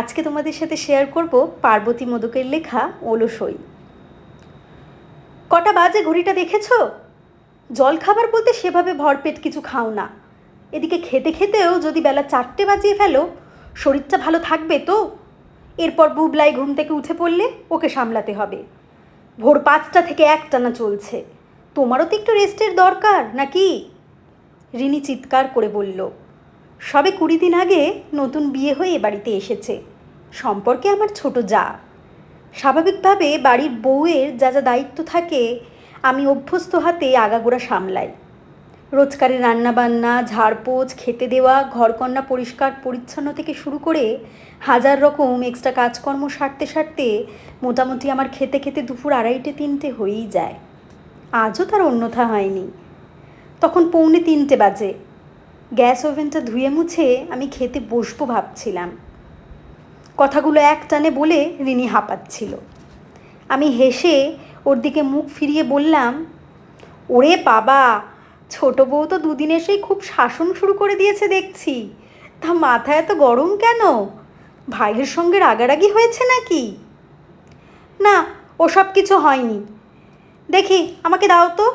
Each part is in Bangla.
আজকে তোমাদের সাথে শেয়ার করব পার্বতী মোদকের লেখা ওলসই কটা বাজে ঘড়িটা দেখেছ? জল খাবার বলতে সেভাবে ভরপেট কিছু খাও না। এদিকে খেতে খেতেও যদি বেলা চারটে বাজিয়ে ফেলো, শরীরটা ভালো থাকবে তো? এরপর বুবলাই ঘুম থেকে উঠে পড়লে ওকে সামলাতে হবে। ভোর পাঁচটা থেকে একটানা চলছে। তোমারও তো একটু রেস্টের দরকার, নাকি? রিনি চিৎকার করে বলল সবে কুড়ি দিন আগে নতুন বিয়ে হয়ে এ বাড়িতে এসেছে। সম্পর্কে আমার ছোট যা। স্বাভাবিকভাবে বাড়ির বউয়ের যা যা দায়িত্ব থাকে, আমি অভ্যস্ত হাতে আগাগোড়া সামলাই। রোজকারের রান্নাবান্না, ঝাড়পোছ, খেতে দেওয়া, ঘরকন্না পরিষ্কার, পরিচ্ছন্ন থেকে শুরু করে হাজার রকম এক্সট্রা কাজকর্ম সারতে সারতে মোটামুটি আমার খেতে খেতে দুপুর আড়াইটে তিনটে হয়েই যায়। আজও তার অন্যথা হয়নি। তখন পৌনে তিনটে বাজে। গ্যাস ওভেনটা ধুয়ে মুছে আমি খেতে বসবো ভাবছিলাম। কথাগুলো এক টানে বলে রিনি হাঁপাচ্ছিল। আমি হেসে ওর দিকে মুখ ফিরিয়ে বললাম, ওরে বাবা, ছোট বউ তো দুদিন এসেই খুব শাসন শুরু করে দিয়েছে দেখছি। তা মাথা এত গরম কেন? ভাইয়ের সঙ্গে রাগারাগি হয়েছে নাকি? না, ওসব কিছু হয়নি। দেখি, আমাকে দাও তো।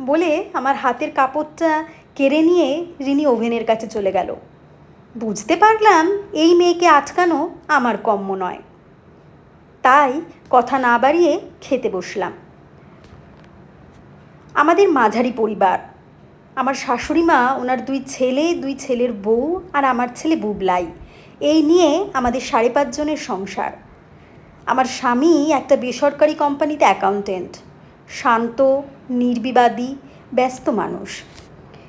বলে আমার হাতের কাপড়টা কেড়ে নিয়ে রিনি ওভেনের কাছে চলে গেল। বুঝতে পারলাম এই মেয়েকে আটকানো আমার কম্য নয়। তাই কথা না বাড়িয়ে খেতে বসলাম। আমাদের মাঝারি পরিবার। আমার শাশুড়ি মা, ওনার দুই ছেলে, দুই ছেলের বউ আর আমার ছেলে বুবলাই। এই নিয়ে আমাদের সাড়ে পাঁচজনের সংসার। আমার স্বামী একটা বেসরকারি কোম্পানিতে অ্যাকাউন্টেন্ট। শান্ত, নির্বিবাদী, ব্যস্ত মানুষ।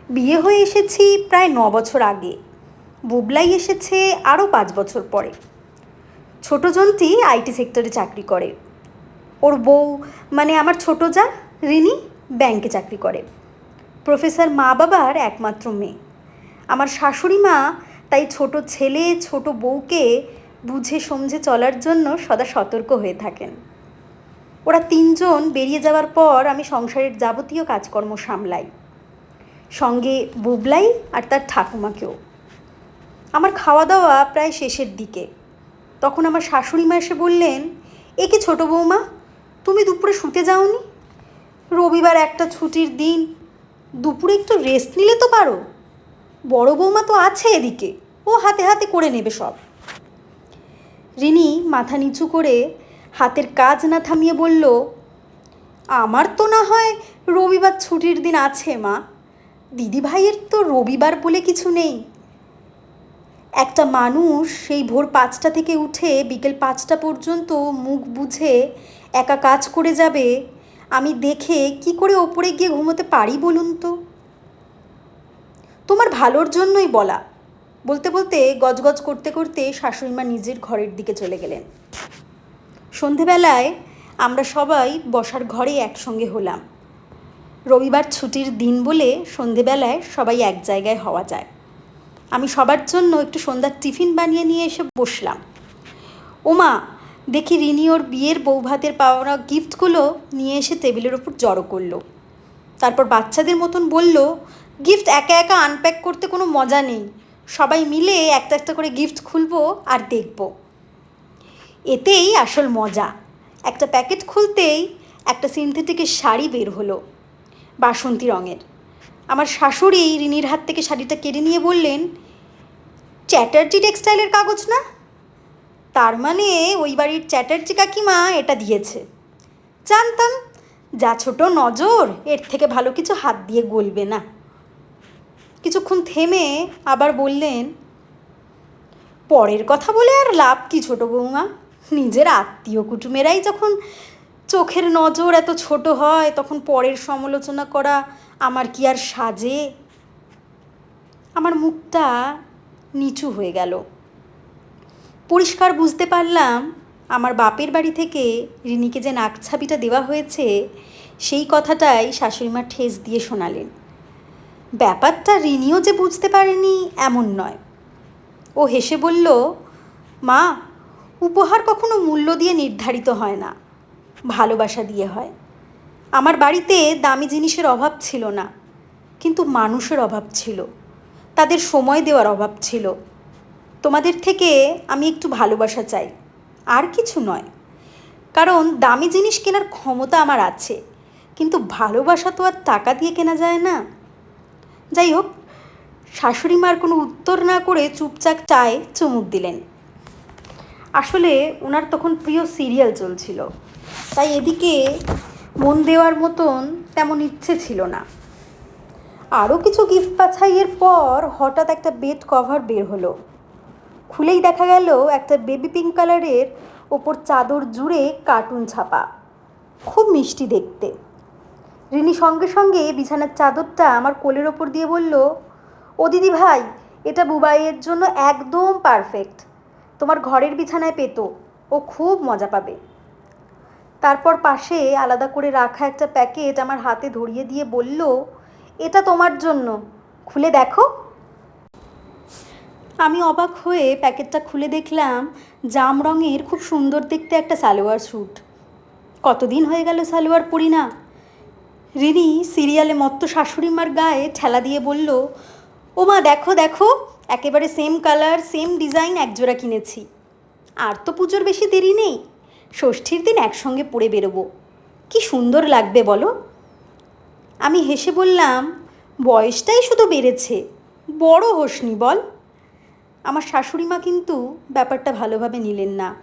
বিয়ে হয়ে এসেছি প্রায় ন বছর আগে। বুবলাই এসেছে আরও পাঁচ বছর পরে। ছোট জনটি আইটি সেক্টরে চাকরি করে। ওর বউ মানে আমার ছোট যা, রিনি, ব্যাংকে চাকরি করে। প্রফেসর মা বাবার একমাত্র মেয়ে। আমার শাশুড়ি মা তাই ছোট ছেলে, ছোট বউকে বুঝে সমঝে চলার জন্য সদা সতর্ক হয়ে থাকেন। ওরা তিনজন বেরিয়ে যাওয়ার পর আমি সংসারের যাবতীয় কাজকর্ম সামলাই। সঙ্গে বুবলাই আর তার ঠাকুমাকেও। আমার খাওয়া দাওয়া প্রায় শেষের দিকে। তখন আমার শাশুড়ি মা এসে বললেন, এ কি ছোটো বৌমা, তুমি দুপুরে শুতে যাওনি? রবিবার একটা ছুটির দিন, দুপুরে একটু রেস্ট নিলে তো পারো। বড় বৌমা তো আছে এদিকে, ও হাতে হাতে করে নেবে সব। রিনি মাথা নিচু করে হাতের কাজ না থামিয়ে বলল, আমার তো না হয় রবিবার ছুটির দিন আছে, মা। দিদি ভাইয়ের তো রবিবার বলে কিছু নেই। একটা মানুষ সেই ভোর পাঁচটা থেকে উঠে বিকেল পাঁচটা পর্যন্ত মুখ বুঝে একা কাজ করে যাবে, আমি দেখে কি করে ওপরে গিয়ে ঘুমোতে পারি বলুন তো? তোমার ভালোর জন্যই বলা। বলতে বলতে গজগজ করতে করতে শাশুড়িমা নিজের ঘরের দিকে চলে গেলেন। সন্ধেবেলায় আমরা সবাই বসার ঘরে একসঙ্গে হলাম। রবিবার ছুটির দিন বলে সন্ধেবেলায় সবাই এক জায়গায় হওয়া যায়। আমি সবার জন্য একটু সন্ধ্যার টিফিন বানিয়ে নিয়ে এসে বসলাম। ওমা, দেখি রিনি ওর বিয়ের বৌভাতের পাওয়া গিফটগুলো নিয়ে এসে টেবিলের ওপর জড়ো করল। তারপর বাচ্চাদের মতন বলল, গিফট একা একা আনপ্যাক করতে কোনো মজা নেই। সবাই মিলে একটা একটা করে গিফট খুলবো আর দেখব। এতেই আসল মজা। একটা প্যাকেট খুলতেই একটা সিনথেটিকের শাড়ি বের হলো। বাসন্তী রঙের। আমার শাশুড়ি রিনির হাত থেকে শাড়িটা কেড়ে নিয়ে বললেন, চ্যাটার্জি টেক্সটাইলের কাগজ না? তার মানে ওই বাড়ির চ্যাটার্জি কাকিমা এটা দিয়েছে। জানতাম, যা ছোট নজর, এর থেকে ভালো কিছু হাত দিয়ে গলবে না। কিছুক্ষণ থেমে আবার বললেন, পরের কথা বলে আর লাভ কি ছোট বৌমা? নিজের আত্মীয় কুটুমেরাই যখন চোখের নজর এত ছোট হয়, তখন পরের সমালোচনা করা আমার কি আর সাজে? আমার মুখটা নিচু হয়ে গেল। পরিষ্কার বুঝতে পারলাম আমার বাপের বাড়ি থেকে রিনিকে যে নাকছাবিটা দেওয়া হয়েছে, সেই কথাটাই শাশুড়িমা ঠেস দিয়ে শোনালেন। ব্যাপারটা রিনিও যে বুঝতে পারেনি এমন নয়। ও হেসে বলল, মা, উপহার কখনো মূল্য দিয়ে নির্ধারিত হয় না। ভালোবাসা দিয়ে হয়। আমার বাড়িতে দামি জিনিসের অভাব ছিল না, কিন্তু মানুষের অভাব ছিল। তাদের সময় দেওয়ার অভাব ছিল। তোমাদের থেকে আমি একটু ভালোবাসা চাই, আর কিছু নয়। কারণ দামি জিনিস কেনার ক্ষমতা আমার আছে, কিন্তু ভালোবাসা তো আর টাকা দিয়ে কেনা যায় না। যাই হোক, শাশুড়ি মার কোনো উত্তর না করে চুপচাপ চায় চুমুক দিলেন। আসলে ওনার তখন প্রিয় সিরিয়াল চলছিল। তাই এদিকে মন দেওয়ার মতন তেমন ইচ্ছে ছিল না। আরও কিছু গিফট বাছাইয়ের পর হঠাৎ একটা বেড কভার বের হলো। খুলেই দেখা গেল একটা বেবি পিঙ্ক কালারের ওপর চাদর জুড়ে কার্টুন ছাপা। খুব মিষ্টি দেখতে। রিনি সঙ্গে সঙ্গে বিছানার চাদরটা আমার কোলের ওপর দিয়ে বলল, ও দিদি ভাই, এটা বুবাইয়ের জন্য একদম পারফেক্ট তোমার ঘরের বিছানায় পেতো, ও খুব মজা পাবে। তারপর পাশে আলাদা করে রাখা একটা প্যাকেট আমার হাতে ধরিয়ে দিয়ে বলল, এটা তোমার জন্য। খুলে দেখো। আমি অবাক হয়ে প্যাকেটটা খুলে দেখলাম, জাম রঙের খুব সুন্দর দেখতে একটা সালোয়ার স্যুট। কতদিন হয়ে গেল সালোয়ার পরি না? রিনি সিরিয়ালে মত্ত শাশুড়ি মার গায়ে ঠেলা দিয়ে বলল, ও মা, দেখো দেখো, একেবারে সেম কালার সেম ডিজাইন একজোড়া কিনেছি। আর তো পুজোর বেশি দেরি নেই। ষষ্ঠীর দিন একসঙ্গে পরে বেরোবো। কি সুন্দর লাগবে বলো? আমি হেসে বললাম, বয়সটাই শুধু বেড়েছে, বড় হোসনি বল। আমার শাশুড়ি মা কিন্তু ব্যাপারটা ভালোভাবে নিলেন না।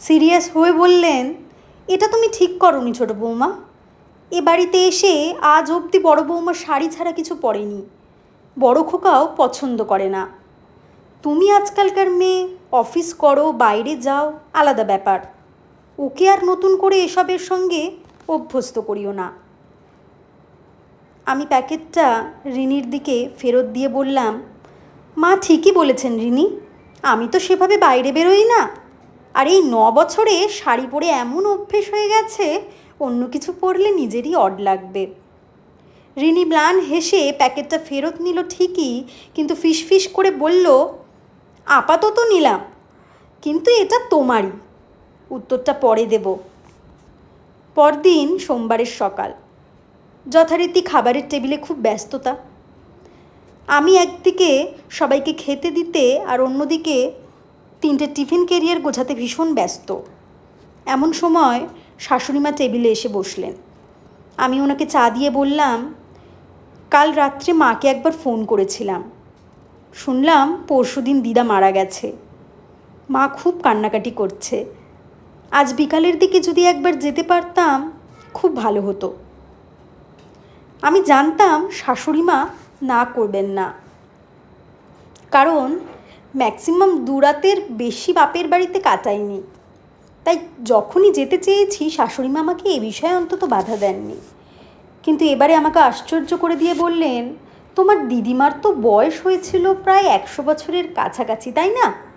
সিরিয়াস হয়ে বললেন, এটা তুমি ঠিক করনি ছোটো বৌমা। এ বাড়িতে এসে আজ অবধি বড় বৌমা শাড়ি ছাড়া কিছু পরেনি। বড় খোকাও পছন্দ করে না। তুমি আজকালকার মেয়ে, অফিস করো, বাইরে যাও, আলাদা ব্যাপার। ওকে আর নতুন করে এসবের সঙ্গে অভ্যস্ত করিও না। আমি প্যাকেটটা রিনির দিকে ফেরত দিয়ে বললাম, মা, ঠিকই বলেছেন রিনি, আমি তো সেভাবে বাইরে বেরোই না। আর এই ন বছরে শাড়ি পরে এমন অভ্যেস হয়ে গেছে, অন্য কিছু পরলে নিজেরই অড লাগবে রিনি ম্লান হেসে প্যাকেটটা ফেরত নিল ঠিকই, কিন্তু ফিস ফিস করে বলল, আপাতত নিলাম, কিন্তু এটা তোমারই। উত্তরটা পরে দেব। পরদিন সোমবারের সকাল। যথারীতি খাবারের টেবিলে খুব ব্যস্ততা। আমি একদিকে সবাইকে খেতে দিতে আর অন্যদিকে তিনটে টিফিন কেরিয়ার গোছাতে ভীষণ ব্যস্ত। এমন সময় শাশুড়িমা টেবিলে এসে বসলেন। আমি ওনাকে চা দিয়ে বললাম, কাল রাত্রে মাকে একবার ফোন করেছিলাম। শুনলাম পরশু দিন দিদা মারা গেছে। মা খুব কান্নাকাটি করছে। আজ বিকালের দিকে যদি একবার যেতে পারতাম, খুব ভালো হতো। আমি জানতাম শাশুড়ি মা না করবেন না। কারণ ম্যাক্সিমাম দুরাতের বেশি বাপের বাড়িতে কাটাইনি। তাই যখনই যেতে চেয়েছি, শাশুড়ি মা আমাকে এ বিষয়ে অন্তত বাধা দেননি। কিন্তু এবারে আমাকে আশ্চর্য করে দিয়ে বললেন, তোমার দিদিমার তো বয়স হয়েছিল প্রায় একশো বছরের কাছাকাছি, তাই না?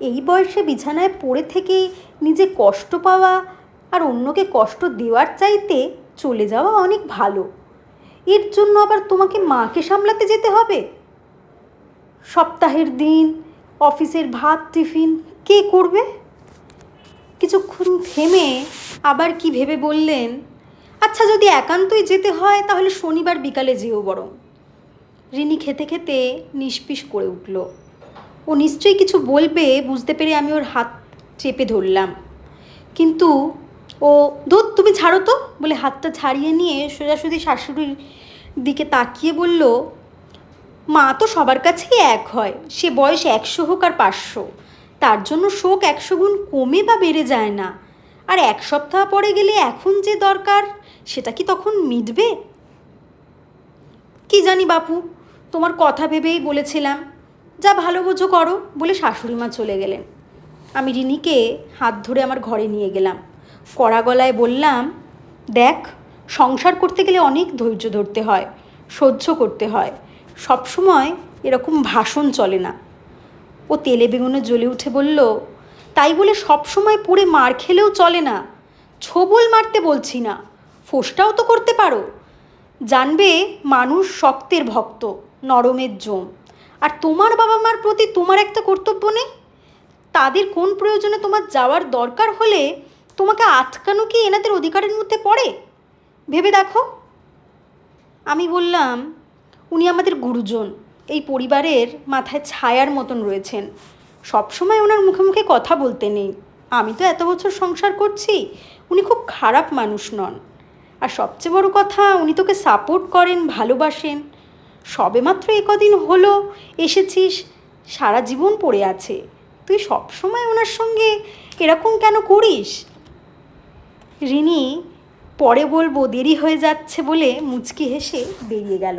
এই বয়সে বিছানায় পড়ে থেকে নিজে কষ্ট পাওয়া আর অন্যকে কষ্ট দেওয়ার চাইতে চলে যাওয়া অনেক ভালো। এর জন্য আবার তোমাকে মাকে সামলাতে যেতে হবে। সপ্তাহের দিন, অফিসের ভাত, টিফিন কে করবে? কিছুক্ষণ থেমে আবার কি ভেবে বললেন আচ্ছা যদি একান্তই যেতে হয়, তাহলে শনিবার বিকালে যেও বরং। রিনি খেতে খেতে নিষ্পিস করে উঠল। ও নিশ্চয়ই কিছু বলবে, বুঝতে পেরে আমি ওর হাত চেপে ধরলাম। কিন্তু ও দুধ তুমি ছাড়ো তো। বলে হাতটা ছাড়িয়ে নিয়ে সোজাসুজি শাশুড়ির দিকে তাকিয়ে বলল, মা তো সবার কাছেই এক হয়, সে বয়স একশো হোক আর পাঁচশো। তার জন্য শোক একশো গুণ কমে বা বেড়ে যায় না। আর এক সপ্তাহ পরে গেলে এখন যে দরকার, সেটা কি তখন মিটবে? কি জানি বাপু, তোমার কথা ভেবেই বলেছিলাম। যা ভালো বোঝো করো বলে শাশুড়ি মা চলে গেলেন। আমি রিনিকে হাত ধরে আমার ঘরে নিয়ে গেলাম। কড়া গলায় বললাম, দেখ, সংসার করতে গেলে অনেক ধৈর্য ধরতে হয়, সহ্য করতে হয়। সবসময় এরকম ভাষণ চলে না। ও তেলে বেগুনে জ্বলে উঠে বলল, তাই বলে সবসময় পড়ে মার খেলেও চলে না। ছোবল মারতে বলছি না, ফোসটাও তো করতে পারো। জানবে মানুষ শক্তের ভক্ত, নরমের জম। আর তোমার বাবা মার প্রতি তোমার একটা কর্তব্য নেই? তাদের কোন প্রয়োজনে তোমার যাওয়ার দরকার হলে তোমাকে আটকানো কি এনাদের অধিকারের মধ্যে পড়ে? ভেবে দেখো। আমি বললাম, উনি আমাদের গুরুজন, এই পরিবারের মাথায় ছায়ার মতন রয়েছেন। সবসময় ওনার মুখে মুখে কথা বলতে নেই। আমি তো এত বছর সংসার করছি, উনি খুব খারাপ মানুষ নন। আর সবচেয়ে বড় কথা, উনি তোকে সাপোর্ট করেন, ভালোবাসেন। সবেমাত্র এ কদিন হলো, এসেছিস, সারা জীবন পড়ে আছে। তুই সবসময় ওনার সঙ্গে এরকম কেন করিস? রিনি, পরে বলব দেরি হয়ে যাচ্ছে বলে মুচকি হেসে বেরিয়ে গেল।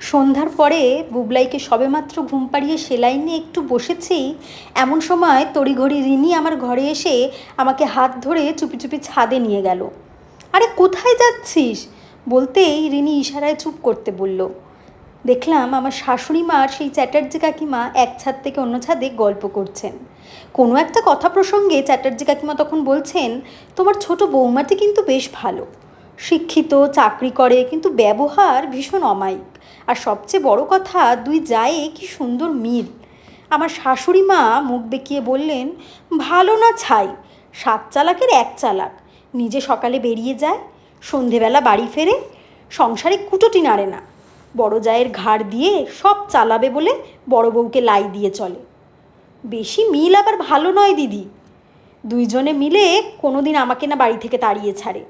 সন্ধ্যার পরে বুবলাইকে সবেমাত্র ঘুম পাড়িয়ে সেলাই নিয়ে একটু বসেছি, এমন সময় তড়িঘড়ি রিনি আমার ঘরে এসে আমাকে হাত ধরে চুপি চুপি ছাদে নিয়ে গেল। আরে কোথায় যাচ্ছিস? বলতেই রিনি ইশারায় চুপ করতে বলল, দেখলাম আমার শাশুড়ি মা সেই চ্যাটার্জি কাকিমা এক ছাদ থেকে অন্য ছাদে গল্প করছেন। কোনো একটা কথা প্রসঙ্গে চ্যাটার্জি কাকিমা তখন বলছেন, তোমার ছোট বৌমাটি কিন্তু বেশ ভালো। শিক্ষিত, চাকরি করে, কিন্তু ব্যবহার ভীষণ অমায়িক। আর সবচেয়ে বড় কথা, দুই জায়ে কি সুন্দর মিল। আমার শাশুড়ি মা মুখ বেঁকিয়ে বললেন, ভালো না ছাই, সাত চালাকের এক চালাক। নিজে সকালে বেরিয়ে যায় সন্ধেবেলা বাড়ি ফেরে সংসারে কুটোটি নাড়ে না। বড় জায়ের ঘাড় দিয়ে সব চালাবে বলে বড় বউকে লাই দিয়ে চলে। বেশি মিল আবার ভালো নয়, দিদি। দুইজনে মিলে কোনো দিন আমাকে না বাড়ি থেকে তাড়িয়ে ছাড়ে।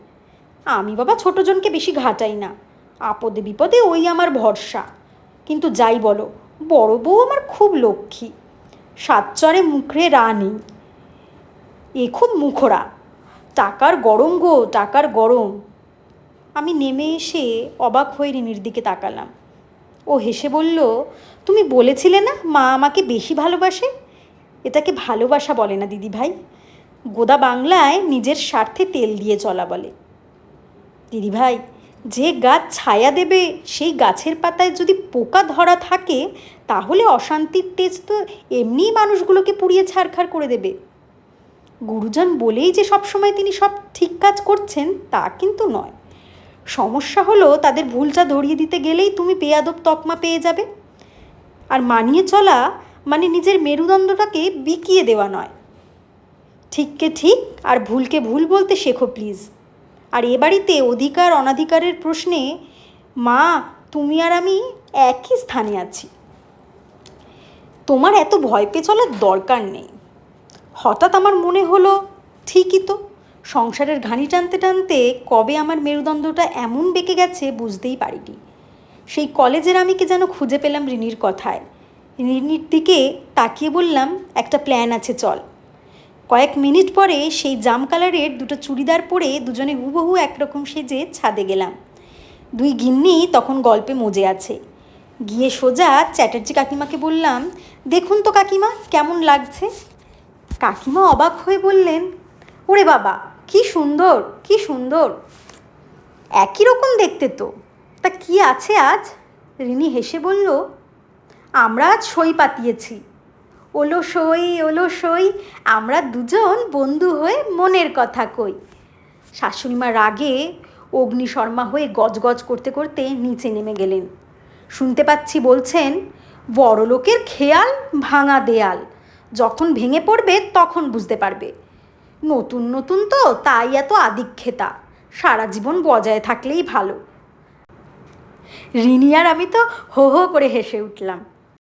আমি বাবা ছোটোজনকে বেশি ঘাটাই না। আপদে বিপদে ওই আমার ভরসা। কিন্তু যাই বলো, বড় বউ আমার খুব লক্ষ্মী। সাতচরে মুখরে রা নেই এ খুব মুখরা। টাকার গরম গো, টাকার গরম। আমি নেমে এসে অবাক হয়ে রিনির দিকে তাকালাম। ও হেসে বলল, তুমি বলেছিলে না মা আমাকে বেশি ভালোবাসে? এটাকে ভালোবাসা বলে না দিদি ভাই গোদা বাংলায় নিজের স্বার্থে তেল দিয়ে চলা বলে। দিদি ভাই যে গাছ ছায়া দেবে, সেই গাছের পাতায় যদি পোকা ধরা থাকে, তাহলে অশান্তির তেজ তো এমনিই মানুষগুলোকে পুড়িয়ে ছাড়খাড় করে দেবে। গুরুজন বলেই যে সবসময় তিনি সব ঠিক কাজ করছেন, তা কিন্তু নয়। সমস্যা হলো তাদের ভুলটা ধরিয়ে দিতে গেলেই তুমি বেয়াদব তকমা পেয়ে যাবে। আর মানিয়ে চলা মানে নিজের মেরুদণ্ডটাকে বিকিয়ে দেওয়া নয়। ঠিককে ঠিক আর ভুলকে ভুল বলতে শেখো প্লিজ আর এ বাড়িতে অধিকার অনাধিকারের প্রশ্নে মা, তুমি আর আমি একই স্থানে আছি। তোমার এত ভয় পেয়ে চলার দরকার নেই। হঠাৎ আমার মনে হলো, ঠিকই তো। সংসারের ঘানি টানতে টানতে কবে আমার মেরুদণ্ডটা এমন বেঁকে গেছে বুঝতেই পারিনি। সেই কলেজের আমিকে যেন খুঁজে পেলাম রিনির কথায়। রিনির দিকে তাকিয়ে বললাম, একটা প্ল্যান আছে, চল। কয়েক মিনিট পরে সেই জাম কালারের দুটো চুড়িদার পরে দুজনে হুবহু একরকম সেজে ছাদে গেলাম। দুই গিন্নি তখন গল্পে মজে আছে। গিয়ে সোজা চ্যাটার্জি কাকিমাকে বললাম, দেখুন তো কাকিমা, কেমন লাগছে? কাকিমা অবাক হয়ে বললেন, ওরে বাবা কি সুন্দর কি সুন্দর। একই রকম দেখতে তো। তা কি আছে আজ? রিনি হেসে বলল, আমরা আজ সই পাতিয়েছি। ওলো সই ওলো সই, আমরা দুজন বন্ধু হয়ে মনের কথা কই। শাশুড়িমা রাগে অগ্নিশর্মা হয়ে গজগজ করতে করতে নিচে নেমে গেলেন। শুনতে পাচ্ছি বলছেন, বড়লোকের খেয়াল ভাঙা দেয়াল। যখন ভেঙে পড়বে তখন বুঝতে পারবে। নতুন নতুন তো, তাই এত আদিক্ষেতা। সারা জীবন বজায় থাকলেই ভালো। রিনিয়ার আমি তো হো হো করে হেসে উঠলাম।